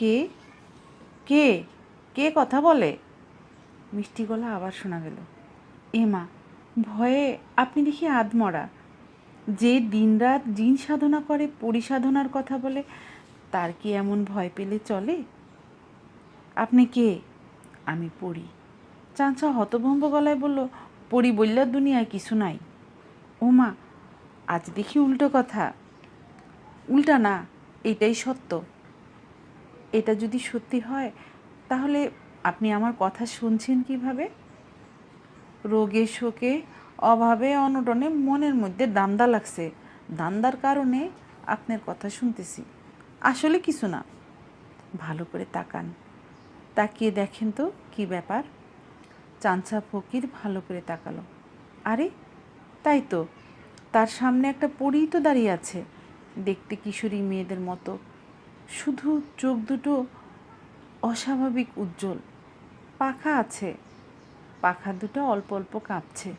কে? কে? কে কথা বলে? মিষ্টি গলা আবার শোনা গেল। এমা ভয়ে আপনি দেখি আধমরা। যে দিনরাত জিন সাধনা করে পরিসাধনার কথা বলে, তার কি এমন ভয় পেলে চলে? আপনি কে? আমি পড়ি চাঁচা হতভম্ব গলায় বলল পড়ি বললার দুনিয়ায় কিছু নাই। ও মা, আজ দেখি উল্টো কথা। উল্টা না, এটাই সত্য। এটা যদি সত্যি হয়, তাহলে আপনি আমার কথা শুনছেন কীভাবে? রোগে শোকে, অভাবে, অনটনে মনের মধ্যে দান্দা লাগছে। দান্দার কারণে আপনার কথা শুনতেছি। আসলে কিছু না। ভালো করে তাকান। তাকিয়ে দেখেন তো কি ব্যাপার? চাঞ্চা ফকির ভালো করে তাকালো। আরে, তাই তো। তার সামনে একটা পরী তো দাঁড়িয়ে আছে। দেখতে কিশোরী মেয়েদের মতো। শুধু চোখ দুটো অস্বাভাবিক উজ্জ্বল। পাখা আছে। পাখা দুটো অল্প অল্প কাঁপছে।